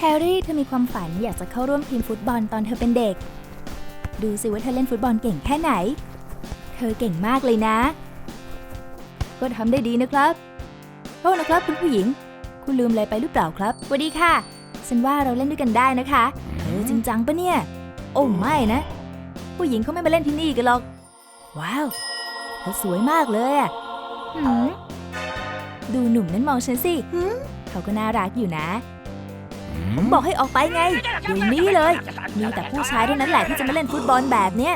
แฮร์รี่เธอมีความฝันอยากจะเข้าร่วมทีมฟุตบอลตอนเธอเป็นเด็ก ดูสิว่าเธอเล่นฟุตบอลเก่งแค่ไหน เธอเก่งมากเลยนะ ก็ทำได้ดีนะครับโทษนะครับคุณผู้หญิง คุณลืมอะไรไปหรือเปล่าครับสวัสดีค่ะ ฉันว่าเราเล่นด้วยกันได้นะคะเออจริงจังปะเนี่ย โอ้ไม่นะ ผู้หญิงเขาไม่มาเล่นที่นี่กันหรอก ว้าว เธอสวยมากเลยอะหืมดูหนุ่มนั้นมองฉันสิเขาก็น่ารักอยู่นะ ผมบอกให้ออกไปไงเดี๋ยวนี้เลย มีแต่ผู้ชายเท่านั้นแหละที่จะมาเล่นฟุตบอลแบบเนี้ย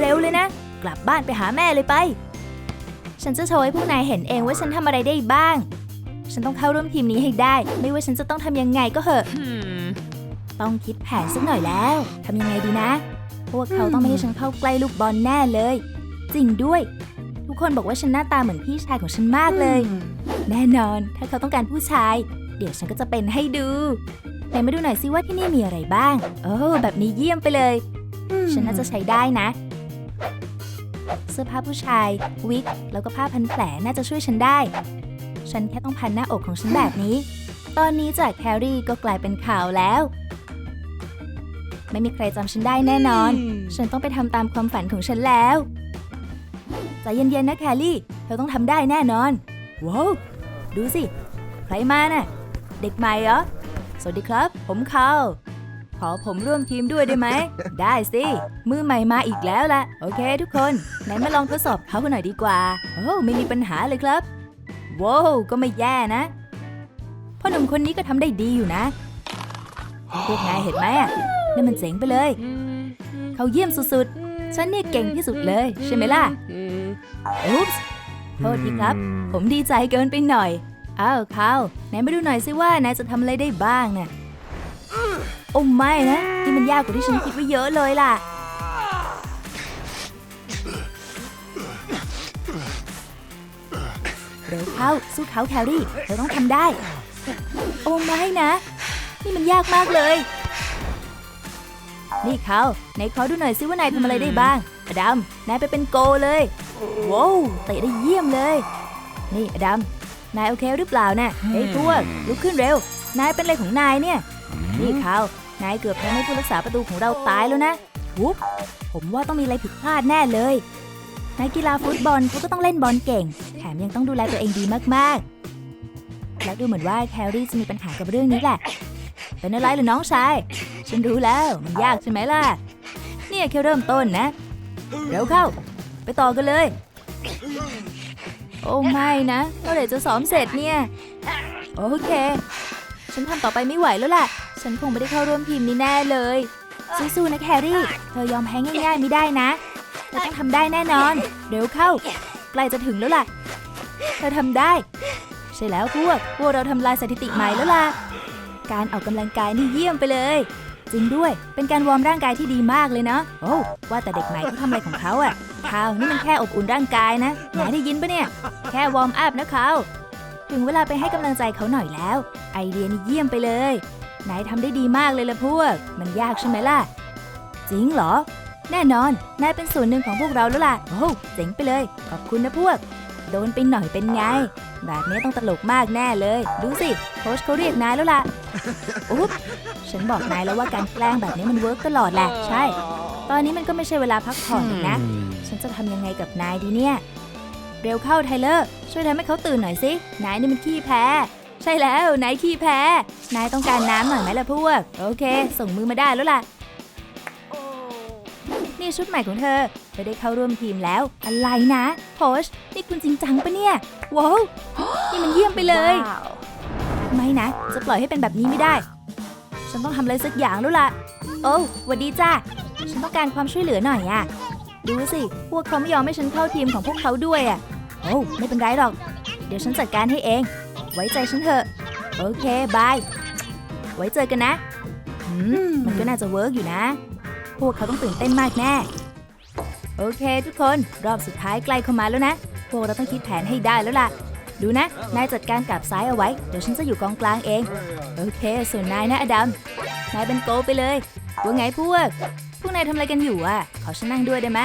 เร็วๆเลยนะ กลับบ้านไปหาแม่เลยไป ฉันจะโชว์ให้พวกนายเห็นเองว่าฉันทำอะไรได้บ้าง ฉันต้องเข้าร่วมทีมนี้ให้ได้ ไม่ว่าฉันจะต้องทำยังไงก็เหอะ ต้องคิดแผนสักหน่อยแล้วทำยังไงดีนะ พวกเขาต้องไม่ให้ฉันเข้าใกล้ลูกบอลแน่เลย จริงด้วย ทุกคนบอกว่าฉันหน้าตาเหมือนพี่ชายของฉันมากเลย แน่นอน ถ้าเขาต้องการผู้ชาย เดี๋ยวฉันก็จะเป็นให้ดู ไหนมาดูหน่อยสิว่าที่นี่มีอะไรบ้าง โอ้แบบนี้เยี่ยมไปเลย ฉันน่าจะใช้ได้นะ เสื้อผ้าผู้ชาย วิก แล้วก็ผ้าพันแผลน่าจะช่วยฉันได้ ฉันแค่ต้องพันหน้าอกของฉันแบบนี้ ตอนนี้จากแครี่ก็กลายเป็นข่าวแล้ว ไม่มีใครจำฉันได้แน่นอน ฉันต้องไปทำตามความฝันของฉันแล้วใจเย็นๆนะแคลรี่ เธอต้องทำได้แน่นอน ว้าว ดูสิ ใครมาน่ะ เด็กใหม่เหรอ สวัสดีครับ ผมเขาขอผมร่วมทีมด้วยได้ไหม ได้สิ มือใหม่มาอีกแล้วล่ะ โอเคทุกคน ไหนมาลองทดสอบเขากันหน่อยดีกว่า โอ้ไม่มีปัญหาเลยครับว้าวก็ไม่แย่นะ พ่อหนุ่มคนนี้ก็ทำได้ดีอยู่นะ พวกนายเห็นไหมอะนี่นมันเจ๋งไปเลย เขาเยี่ยมสุดๆ ฉันเนี่ยเก่งที่สุดเลย ใช่ไหมล่ะ อุ๊ปส์โทษทีครับ ผมดีใจเกินไปหน่อย อ้าวเขาไหนมาดูหน่อยสิว่านายจะทำอะไรได้บ้างนี่ยโอ้ไม่นะนี่มันยากกว่าที่ฉันคิดไว้เยอะเลยล่ะ เร็วเข้าสู้เขาแครี่เธอต้องทำได้ โอ้ไม่นะ นี่มันยากมากเลย นี่เขาไหนขอดูหน่อยซิว่านายทำอะไรได้บ้างอดัมนายไปเป็นโกเลยว้าวเตะได้เยี่ยมเลย นี่อดัม นายโอเคหรือเปล่านะ่ะเฮ้ยพวกลุกขึ้นเร็ว นายเป็นอะไรของนายเนี่ย นี่เขานายเกือบทำให้ผู้รักษาประตูของเราตายแล้วนะวุ๊บผมว่าต้องมีอะไรผิดพลาดแน่เลยนักกีฬาฟุตบอลเขาก็ต้องเล่นบอลเก่ง แถมยังต้องดูแลตัวเองดีมากๆ และดูเหมือนว่าแคลรี่จะมีปัญหากับเรื่องนี้แหละ เป็นอะไรเหรือน้องชาย ฉันรู้แล้ว มันยากใช่ไหมล่ะ เนี่ยแค่เริ่มต้นนะ เร็วเข้า ไปต่อกันเลยโอ้ไม่นะเมื่อไหร่จะซ้อมเสร็จเนี่ย โอเค ฉันทำต่อไปไม่ไหวแล้วล่ะฉันคงไม่ได้เข้าร่วมทีมนี้แน่เลย สู้ๆนะแครี่ เธอยอมแพ้ง่ายๆไม่ได้นะ เธอต้องทำได้แน่นอน เร็วเข้า ใกล้จะถึงแล้วล่ะ เธอทำได้ ใช่แล้วพวก พวกเราทำลายสถิติใหม่แล้วล่ะ การออกกำลังกายนี่เยี่ยมไปเลย จริงด้วย เป็นการวอร์มร่างกายที่ดีมากเลยเนาะโอ้ว่าแต่เด็กใหม่เขาทำอะไรของเขาอะข่าวนี่มันแค่อบอุ่นร่างกายนะนายได้ยินปะเนี่ย แค่วอร์มอัพนะเขาถึงเวลาไปให้กำลังใจเขาหน่อยแล้ว ไอเดียนี่เยี่ยมไปเลยนายทำได้ดีมากเลยละพวก มันยากใช่ไหมล่ะ จริงเหรอ แน่นอน นายเป็นส่วนหนึ่งของพวกเราแล้วล่ะ โอ้เจ๋งไปเลย ขอบคุณนะพวก โดนไปหน่อยเป็นไง แบบนี้ต้องตลกมากแน่เลย ดูสิโค้ชเขาเรียกนายแล้วล่ะอุ๊บฉันบอกนายแล้วว่าการแกล้งแบบนี้มันเวิร์กตลอดแหละใช่ ตอนนี้มันก็ไม่ใช่เวลาพักผ่อนอีกนะ ฉันจะทำยังไงกับนายดีเนี่ย เร็วเข้าไทเลอร์ ช่วยทำให้เขาตื่นหน่อยสินายนี่มันขี้แพ้ ใช่แล้วนายขี้แพ้ นายต้องการน้ำหน่อยไหมล่ะพวก โอเค ส่งมือมาได้แล้วล่ะ นี่ชุดใหม่ของเธอ เธอได้เข้าร่วมทีมแล้ว อะไรนะโค้ชนี่คุณจริงจังปะเนี่ย ว้าว นี่มันเยี่ยมไปเลย ไม่นะ จะปล่อยให้เป็นแบบนี้ไม่ได้ ฉันต้องทำอะไรสักอย่างแล้วล่ะ โอ้หวัดดีจ้าฉันต้องการความช่วยเหลือหน่อยอะดูสิ พวกเขาไม่ยอมให้ฉันเข้าทีมของพวกเขาด้วยอะโอ้ไม่เป็นไรหรอก เดี๋ยวฉันจัดการให้เอง ไว้ใจฉันเถอะ โอเค บาย ไว้เจอกันนะหืมมันก็น่าจะเวิร์กอยู่นะ พวกเขาต้องตื่นเต้นมากแน่ โอเค ทุกคนรอบสุดท้ายใกล้เข้ามาแล้วนะ พวกเราต้องคิดแผนให้ได้แล้วล่ะ ดูนะ นายจัดการกับซ้ายเอาไว้ เดี๋ยวฉันจะอยู่กองกลางเอง โอเค ส่วนนายนะอดัม นายเป็นโกไปเลยว่าไงพวก พวกนายทำอะไรกันอยู่อะ ขอฉันนั่งด้วยได้ไหม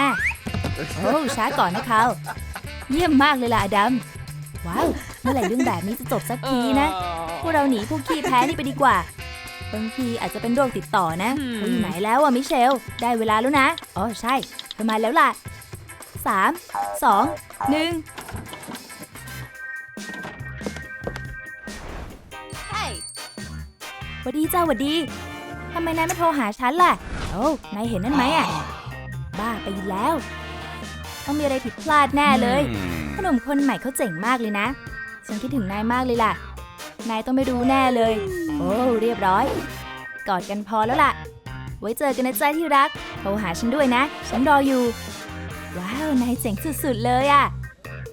โอ้ช้าก่อนนะเขาเยี่ยมมากเลยล่ะอดัม ว้าว เมื่อไหร่เรื่องแบบนี้จะจบสักทีนะ พวกเราหนีพวกขี้แพ้นี่ไปดีกว่า บางทีอาจจะเป็นโรคติดต่อนะอืมเธออยู่ไหนแล้วอะมิเชล ได้เวลาแล้วนะ อ๋อใช่เธอมาแล้วล่ะสามสองหนึ่งหวัดดีจ้าหวัดดีทำไมนายไม่โทรหาฉันล่ะ โอ้นายเห็นนั่นไหมอะบ้าไปแล้ว ต้องมีอะไรผิดพลาดแน่เลยขนมคนใหม่เขาเจ๋งมากเลยนะ ฉันคิดถึงนายมากเลยล่ะ นายต้องไม่รู้แน่เลย โอ้เรียบร้อย กอดกันพอแล้วล่ะ ไว้เจอกันนะจ๊ะที่รัก โทรหาฉันด้วยนะ ฉันรออยู่ ว้าว นายเจ๋งสุดๆเลยอะ่ะ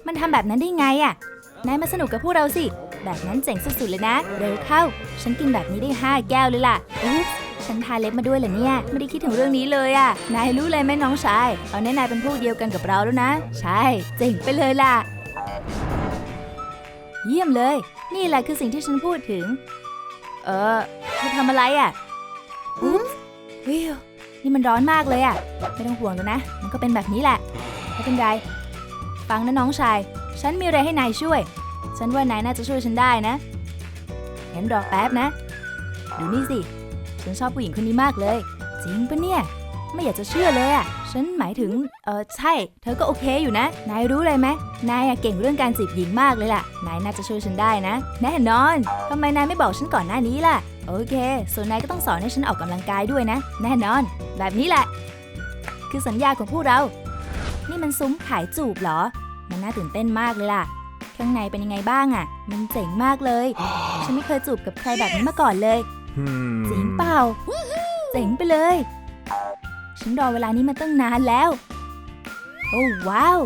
มันทำแบบนั้นได้ไงอะ่ะ นายมาสนุกกับพวกเราสิ แบบนั้นเจ๋งสุดๆเลยนะ เร็วเข้า ฉันกินแบบนี้ได้ห้าแก้วเลยล่ะอุ๊ยฉันทาเล็บมาด้วยเหรอเนี่ย ไม่ได้คิดถึงเรื่องนี้เลยอะ่ะ นายรู้เลยไหมน้องชายตอนนี้นายเป็นพวกเดียวกันกับเราแล้วนะ ใช่ เจ๋งไปเลยล่ะ เยี่ยมเลย นี่แหละคือสิ่งที่ฉันพูดถึง เออเธอทำอะไรอะ่ะอุ๊บวิวนี่มันร้อนมากเลยอะ่ะ ไม่ต้องห่วงแล้วนะ มันก็เป็นแบบนี้แหละ ไม่เป็นไร ฟังนะน้องชาย ฉันมีอะไรให้นายช่วย ฉันว่านายน่าจะช่วยฉันได้นะงั้นรอแป๊บนะ ดูนี่สิ ฉันชอบผู้หญิงคนนี้มากเลย จริงปะเนี่ย ไม่อยากจะเชื่อเลยอะ ฉันหมายถึง เออใช่ เธอก็โอเคอยู่นะ นายรู้เลยไหมนายอะเก่งเรื่องการจีบหญิงมากเลยล่ะ นายน่าจะช่วยฉันได้นะ แน่นอนทำไมนายไม่บอกฉันก่อนหน้านี้ล่ะ โอเค ส่วนนายก็ต้องสอนให้ฉันออกกำลังกายด้วยนะ แน่นอน แบบนี้แหละ คือสัญญาของพวกเรา นี่มันซุ้มขายจูบเหรอ มันน่าตื่นเต้นมากเลยล่ะ ข้างในเป็นยังไงบ้างอะมันเจ๋งมากเลย ฉันไม่เคยจูบกับใครแบบนี้มาก่อนเลย จริงเปล่า เจ๋งไปเลย ฉันรอเวลานี้มาตั้งนานแล้ว โอ้ว้าว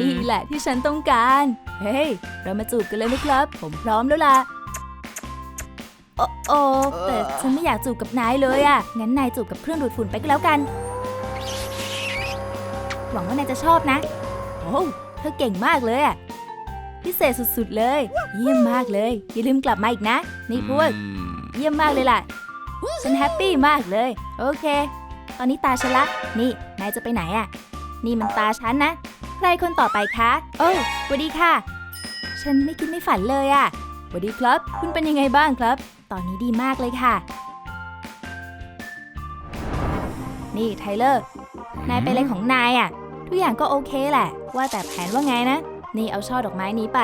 นี่แหละที่ฉันต้องการ เฮ้ย เรามาจูบกันเลยไหมครับ ผมพร้อมแล้วล่ะ โอ้โอแต่ฉันไม่อยากจูบกับนายเลยอะงั้นนายจูบกับเครื่องดูดฝุ่นไปก็แล้วกัน หวังว่านายจะชอบนะ โอ้เธอเก่งมากเลยอะพิเศษสุดๆเลย เยี่ยมมากเลย อย่าลืมกลับมาอีกนะ นี่พวก เยี่ยมมากเลยล่ะ ฉันแฮปปี้มากเลย โอเค ตอนนี้ตาฉันละ นี่นายจะไปไหนอะ่ะ นี่มันตาฉันนะ ใครคนต่อไปคะ โอ้สวัสดีค่ะ ฉันไม่คิดไม่ฝันเลยอะ่ะสวัสดีครับ คุณเป็นยังไงบ้างครับ ตอนนี้ดีมากเลยค่ะ นี่ไทเลอร์ นายเป็นอะไรของนายอะ่ะ ทุกอย่างก็โอเคแหละ ว่าแต่แผนว่าไงนะ นี่เอาช่อดอกไม้นี้ไป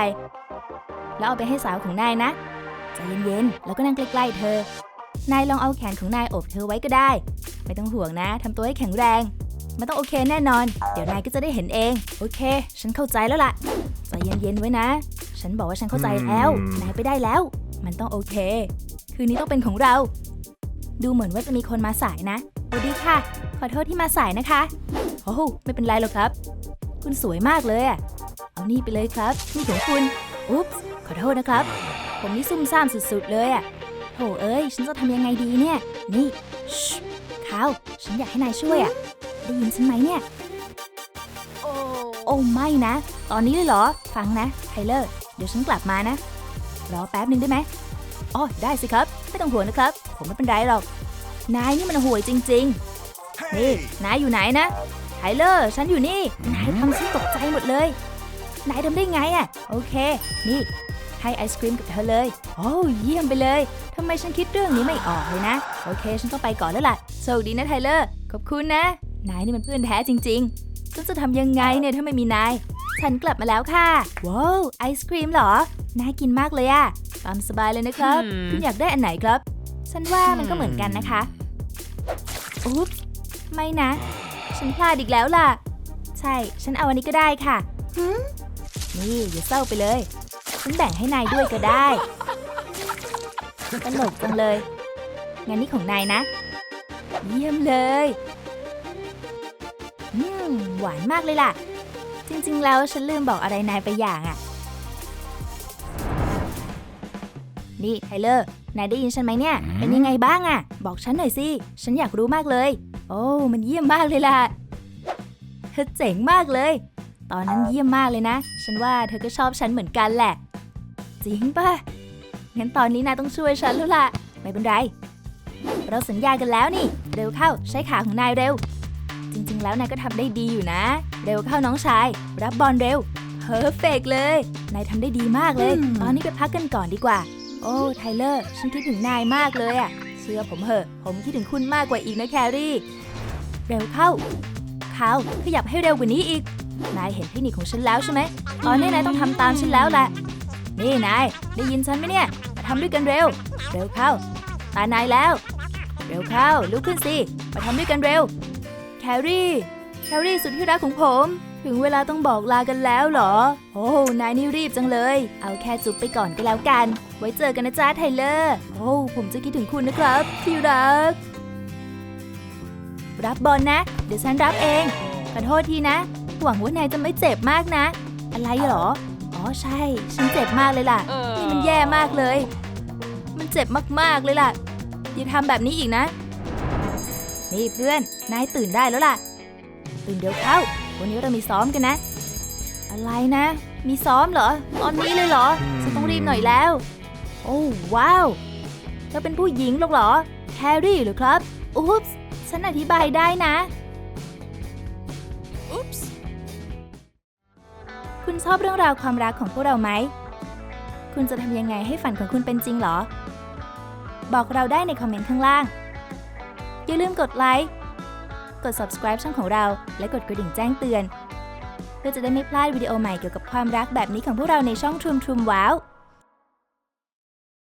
แล้วเอาไปให้สาวของนายนะใจเย็นๆ แล้วก็นั่งใกล้ๆเธอ นายลองเอาแขนของนายโอบเธอไว้ก็ได้ ไม่ต้องห่วงนะทำตัวให้แข็งแรง มันต้องโอเคแน่นอน เดี๋ยวนายก็จะได้เห็นเอง โอเค ฉันเข้าใจแล้วล่ะใจเย็นๆไว้นะ ฉันบอกว่าฉันเข้าใจแล้วอืมนายไปได้แล้ว มันต้องโอเค คืนนี้ต้องเป็นของเรา ดูเหมือนว่าจะมีคนมาสายนะสวัสดีค่ะ ขอโทษที่มาสายนะคะ โอ้โหไม่เป็นไรหรอกครับ คุณสวยมากเลยอะเอานี่ไปเลยครับนี่ของคุณ อุ๊บส์ขอโทษนะครับ ผมนี่ซุ่มซ่ามสุดๆเลยอะโถเอ้ย ฉันจะทำยังไงดีเนี่ย นี่ชิข้าวฉันอยากให้นายช่วยอะได้ยินฉันไหมเนี่ย โอ้ไม่นะ ตอนนี้เลยเหรอ ฟังนะไทเลอร์ เดี๋ยวฉันกลับมานะ รอแป๊บหนึ่งได้ไหมอ๋อได้สิครับ ไม่ต้องห่วงนะครับ ผมไม่เป็นไรหรอก นายนี่มันห่วยจริง ๆ นี่ นายอยู่ไหนนะไทเลอร์ ฉันอยู่นี่ นายทำฉันตกใจหมดเลย นายทำได้ไงอะโอเค นี่ ให้ไอศครีมกับเธอเลย โอ้เยี่ยมไปเลยทำไมฉันคิดเรื่องนี้ไม่ออกเลยนะ โอเค ฉันต้องไปก่อนแล้วล่ะโชคดีนะไทเลอร์ ขอบคุณนะ นายนี่มันเพื่อนแท้จริงๆฉันจะทำยังไงเนี่ยถ้าไม่มีนาย ฉันกลับมาแล้วค่ะ ว้าวไอศครีมเหรอ น่ากินมากเลยอะตามสบายเลยนะครับอืมคุณอยากได้อันไหนครับ ฉันว่ามันก็เหมือนกันนะคะ อุ๊บไม่นะ ฉันพลาดอีกแล้วล่ะ ใช่ ฉันเอาอันนี้ก็ได้ค่ะนี่อย่าเศร้าไปเลย ฉันแบ่งให้นายด้วยก็ได้ตลกจังเลยงั้นนี่ของนายนะ เยี่ยมเลยอืมหวานมากเลยล่ะ จริงๆ แล้วฉันลืมบอกอะไรนายไปอย่างอะ่ะ นี่ไทเลอร์ นายได้ยินฉันไหมเนี่ย เป็นยังไงบ้างอะ่ะ บอกฉันหน่อยสิ ฉันอยากรู้มากเลย โอ้ มันเยี่ยมมากเลยล่ะ เธอเจ๋งมากเลย ตอนนั้นเยี่ยมมากเลยนะ ฉันว่าเธอก็ชอบฉันเหมือนกันแหละ จริงป่ะ งั้นตอนนี้นายต้องช่วยฉันแล้วล่ะ ไม่เป็นไร เราสัญญากันแล้วนี่ เร็วเข้าใช้ขาของนายเร็ว จริงๆ แล้วนายก็ทำได้ดีอยู่นะ เร็วเข้าน้องชาย รับบอลเร็วเพอร์เฟกเลย นายทำได้ดีมากเลยอืมตอนนี้ไปพักกันก่อนดีกว่า โอ้ไทเลอร์ ฉันคิดถึงนายมากเลยอะ่ะฉันชื่อผมเหอะ ผมคิดถึงคุณมากกว่าอีกนะแครี่ เร็วเข้าคาวขยับให้เร็วกว่านี้อีก นายเห็นเทคนิคของฉันแล้วใช่ไหม ตอนนี้นายต้องทำตามฉันแล้วแหละ นี่นาย ได้ยินฉันไหมเนี่ย มาทำด้วยกันเร็ว เร็วเข้า ตานายแล้ว เร็วเข้า ลุกขึ้นสิ มาทำด้วยกันเร็ว แครี่ แครี่สุดที่รักของผม ถึงเวลาต้องบอกลากันแล้วเหรอ โอ้นายนี่รีบจังเลย เอาแค่จุ๊บไปก่อนก็แล้วกัน ไว้เจอกันนะจ๊ะไทเลอร์ โอ้ผมจะคิดถึงคุณนะครับ ที่รัก รับบอลนะ เดี๋ยวฉันรับเอง ขอโทษทีนะ หวังว่านายจะไม่เจ็บมากนะ อะไรเหรอ อ๋อใช่ ฉันเจ็บมากเลยล่ะนี่มันแย่มากเลย มันเจ็บมากๆเลยล่ะ อย่าทำแบบนี้อีกนะ นี่เพื่อน นายตื่นได้แล้วล่ะ ตื่นเดี๋ยวเข้า วันนี้เรามีซ้อมกันนะ อะไรนะ มีซ้อมเหรอ ตอนนี้เลยเหรอ ฉันต้องรีบหน่อยแล้ว โอ้ว้าวเธอเป็นผู้หญิงหรอกเหรอ แครี่เหรือครับ อุ๊ปส์ฉันอธิบายได้นะ คุณชอบเรื่องราวความรักของพวกเราไหม คุณจะทำยังไงให้ฝันของคุณเป็นจริงหรอ บอกเราได้ในคอมเมนต์ข้างล่าง อย่าลืมกดไลค์ กด subscribe ช่องของเรา และกดกระดิ่งแจ้งเตือน เพื่อจะได้ไม่พลาดวิดีโอใหม่เกี่ยวกับความรักแบบนี้ของพวกเราในช่องทรูมทรูมว้าว